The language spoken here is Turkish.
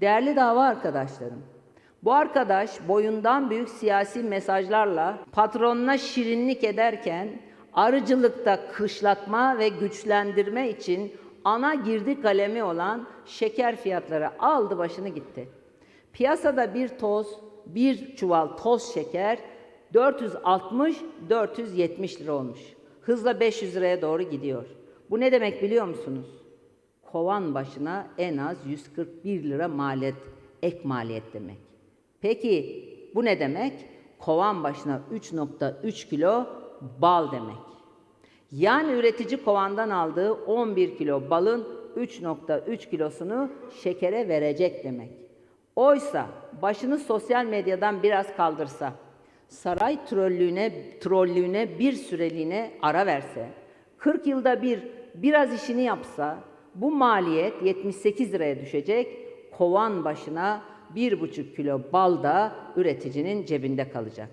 Değerli dava arkadaşlarım, bu arkadaş boyundan büyük siyasi mesajlarla patronuna şirinlik ederken arıcılıkta kışlatma ve güçlendirme için ana girdi kalemi olan şeker fiyatları aldı başını gitti. Piyasada bir toz, bir çuval toz şeker 460-470 lira olmuş. Hızla 500 liraya doğru gidiyor. Bu ne demek biliyor musunuz? Kovan başına en az 141 lira maliyet, ek maliyet demek. Peki bu ne demek? Kovan başına 3.3 kilo bal demek. Yani üretici kovandan aldığı 11 kilo balın 3.3 kilosunu şekere verecek demek. Oysa başını sosyal medyadan biraz kaldırsa, saray trollüğüne, trollüğüne bir süreliğine ara verse, 40 yılda bir biraz işini yapsa, bu maliyet 78 liraya düşecek, kovan başına 1,5 kilo bal da üreticinin cebinde kalacak.